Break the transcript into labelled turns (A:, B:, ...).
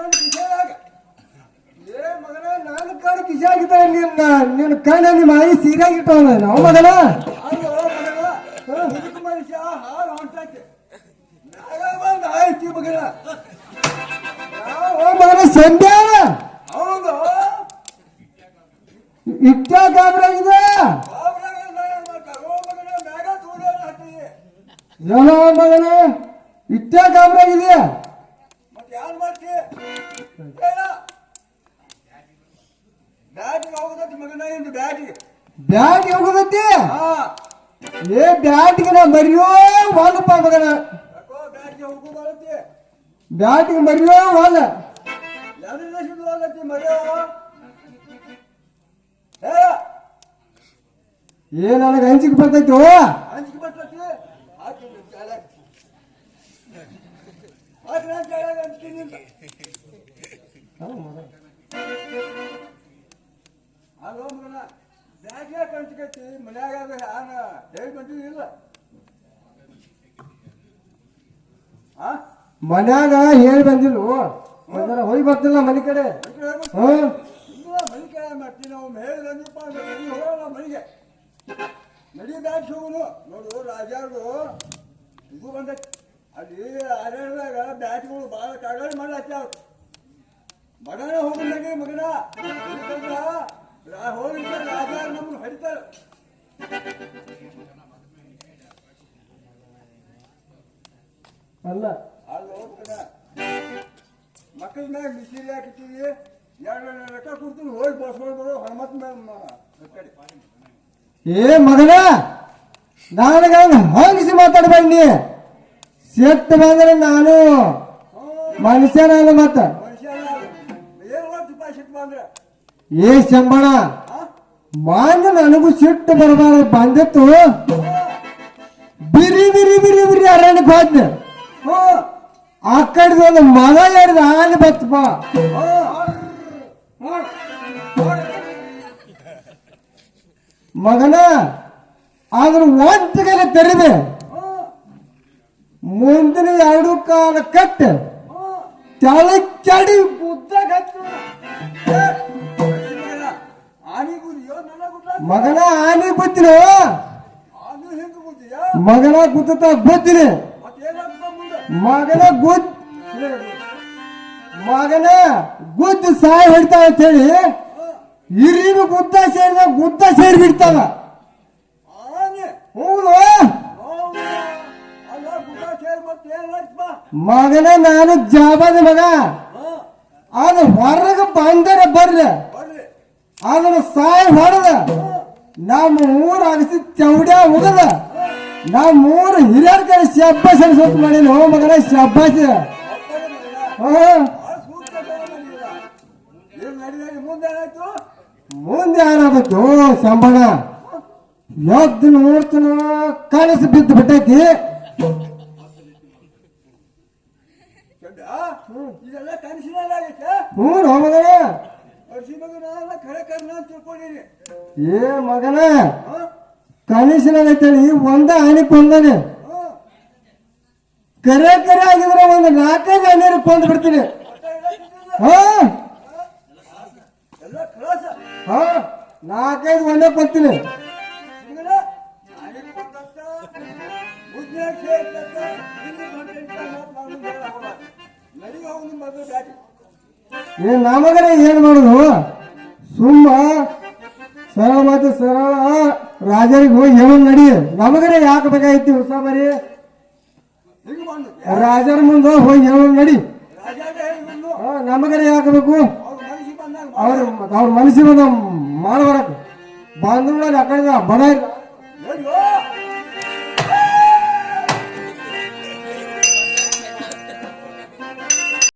A: ಕಣ್ಣು
B: ಏ ಮಗನ ನಾನು ಕಣ್ಣು ಕಿಶಾಗಿದ್ದ ನಿನ್ನ ನಿನ್ನ ಕಣ್ಣ ನಿಮ್ಮ ಆಯಿ ಸೀರೆಯಾಗಿಟ್ಟವನ ನಾವು ಮಗನ?
A: ಮುದುಕ ಮನುಷ್ಯ ಹಾಲು ನಾಗ ಬಂದ ಆಯ್ತಿ ಮಗನ.
B: ಓ ಮಗನ ಸಂಧ್ಯಾನ
A: ಹೌದು.
B: ಇಟ್ಟ ಗಾಬರಾಗಿದೆ. ಏನೋ ಮಗನ ಇಟ್ಟ ಗಾಬರಾಗಿದೆ
A: ಮತ್ತೆ ಯಾರು ಮಾಡ್ತಿ? ಏನ ಬ್ಯಾಟಿಗೆ
B: ಹೋಗೋದತ್ತಿ
A: ಹಾ.
B: ಏ ಬ್ಯಾಟಿಗೆ ನಾ ಮರಿಯೋ ವಾಲಪ್ಪ ಮಗನ.
A: ಬ್ಯಾಟಿಗೆ
B: ಮರಿಯೋ ವಾಲ. ಏ ನನಗೆ ಹಂಚಿಕೆ ಬರ್ತೈತಿ?
A: ಹಂಚಿಕೆ ಬರ್ತೈತಿ? ಹಾಕಿ ಅಲ್ಲೋ ಮಗನ ಬ್ಯಾಗ್ ಯಾಕೆ ಹಂಚ್ಕೈತಿ ಮನ್ಯಾಗ ಅದು ಯಾನ ಹೇಳಿ ಬಂದಿಲ್ಲ ಆ?
B: ಮನ್ಯಾಗ ಹೇಳಿ ಬಂದಿಲ್ಲ ಒಂದರ ಹೋಗಿ ಬರ್ತಿಲ್ಲ ಮನೆ ಕಡೆ. ಹ್ಮ್
A: ಮನೆ ಕಡೆ? ಮಾಡ್ತೀನಿ ನಾವು ಮನೆ ಹೋಗೋಣ ಮನೆಗೆ. ನಡಿ ಬ್ಯಾಗ್ ಹೋಗುನು ನೋಡು ರಾಜಾರ್ದು ಇದು ಬಂದೈತಿ. ಅಲ್ಲಿ ಅರಣ್ಯದಾಗ ಬ್ಯಾಟ್ಗಳು ಭಾಳ ಮಾಡಿ ಮಾಡ್ಲಾತ್ಯಾವ ಮಗನ ಹೋಗಿಲ್ಲ ಮಗನ? ಹೋಗಿಲ್ಲ ಹೋಗಿದ್ದ ರಾಜ ನಮ್ಮ ಹೊಡಿತಾರ
B: ಅಲ್ಲ.
A: ಅಲ್ಲಿ ಹೋಗ್ತಾನ ಮಕ್ಕಳ ಮ್ಯಾಗ ಬಿಸಿಲಿ ಹಾಕಿರ್ತೀವಿ ಎರಡು ಲೆಕ್ಕ ಕೊಡ್ತೀನಿ ಹೋಗಿ ಬಸ್ಕೊಂಡು ಬರೋ ಕಡೆ
B: ಏ ಮಗನ ನಾನು ಹೋಗಿಸಿ ಮಾತಾಡ್ಬಂದಿ ಸೆಟ್ ಬಂದ್ರೆ ನಾನು ಮನುಷ್ಯನಲ್ಲ ಮತ್ತ. ಏ ಶಂಬಣ ಮಾಂಗ ನನಗೂ ಸಿಟ್ಟು ಬರಬಾರ ಬಂದಿತ್ತು. ಬಿರಿ ಬಿರಿ ಬಿರಿ ಬಿರಿ ಅರಣ್ಯಕ್ಕೆ ಹೋದ್ನೆ.
A: ಹಾ.
B: ಆ ಕಡೆದು ಒಂದು ಮಗ ಎರಡು ಆನೆ ಬತ್ತಪ್ಪ. ಮಗನ ಆದ್ರ ಒಂಟಗಲೆ ತೆರೆದೆ. ಮುಂದಿನ ಎರಡು ಕಾಲ ಕಟ್ಟ.
A: ಗುದಿಯೋ ನನ್ನ ಗುಡ್ಲ
B: ಮಗನ ಆನೆ ಬತ್ತಿನ
A: ಆನು ಹೆಂಗ ಗುದಿಯಾ
B: ಮಗನ ಗುದ್ದ
A: ಬತ್ತಿನ ಮುಂದೆ?
B: ಮಗನ ಗುದ್ ಮಗನ ಗುದ್ದ ಸಾಯ ಹಿಡ್ತಾವ ಅಂತ ಹೇಳಿ ಹಿರಿಯ ಗುದ್ದ ಸೇರಿದ ಗುದ್ದ ಸೇರಿ ಬಿಡ್ತಾವ
A: ಆನೆ?
B: ಹೌದು. ಮಗನ ನಾನು ಜಾಬದ ಮಗ. ಅದು ಹೊರಗೆ ಬಂದರೆ
A: ಬರ್ರಿ.
B: ಅದನ್ನ ಸಾಯ ಹೊಡೆದ ನಮ್ಮ ಊರ ಅಗಸಿ ಚೌಡ್ಯ ಹೋಗದ. ನಮ್ಮ ಊರ ಹಿರಿಯರ ಕಡೆ ಶಬ್ಬಾಸ್ ಅನ್ಸೋತ್ ಮಾಡೀನಿ ಹೋ ಮಗನ ಶಬ್ಬಾಸ್.
A: ಮುಂದೆ
B: ಏನಾಗತ್ತು ಸಂಬಳ. ಎದ್ದು ನೋಡ್ತಾನ, ಕನಸು ಬಿದ್ದು ಬಿಟ್ಟೈತಿ.
A: ಇದೆಲ್ಲ ಕನಸಿನಾಗೈತೆ
B: ಹ್ಞೂ ನೋ ಮಗನ.
A: ಅರ್ಸಿ ಮಗನ ಎಲ್ಲ ಖರೆ ಕರ್ನ ಅಂತ ತಿಳ್ಕೊಂಡಿನಿ
B: ಏ ಮಗನ.
A: ಹಾ?
B: ಕನಸಿನಾಗೈತೇಳಿ ಒಂದ ಆನೆ ಕೊಂದಾನೆ ಕರೆ ಕರೆ ಆಗಿದ್ರೆ ಒಂದು ನಾಲ್ಕೈದು ಆನೆರು ಕೊಂದ್ ಬಿಡ್ತೀನಿ. ಹಾ? ನಾಲ್ಕೈದು ಒಂದೇ ಕೊಡ್ತೀನಿ
A: ಸಿಗಲ್ಲ ಆನೆ ಕೊಟ್ಟಂತ ಮುದ್ದೆ ಸೇರ್ತಂತ ಇಲ್ಲಿ ಬಂದಂತ ಮಾತ್ ನಾನು ಹೇಳ ಹೋಗ ನಡಿ ಹೋಗುದು ಮಗ ಬ್ಯಾಟಿ
B: ಏ ನಮಗನೇ ಏನ್ ಮಾಡುದು? ಸುಮ್ಮ ಸರಳ ಮತ್ತೆ ಸರಳ. ರಾಜರಿಗೆ ಹೋಗಿ ಹೇಳೋ ನಡಿ. ನಮಗನೇ ಯಾಕೆ ಬೇಕಾಗಿತ್ತು ಹೊಸ ಮರಿ?
A: ಹಿಂಗ್
B: ರಾಜರ ಮುಂದೆ ಹೋಗಿ ಹೇಳೋ ನಡಿ. ನಮಗನೇ ಯಾಕೆ ಬೇಕು?
A: ಅವ್ರ
B: ಅವ್ರ ಮನಸ್ಸಿಗೆ ಬಂದ ಮಾಡಬಾರಕ್ ಬಂದ್ರು ಆ ಕಡೆ
A: ಹೇಳು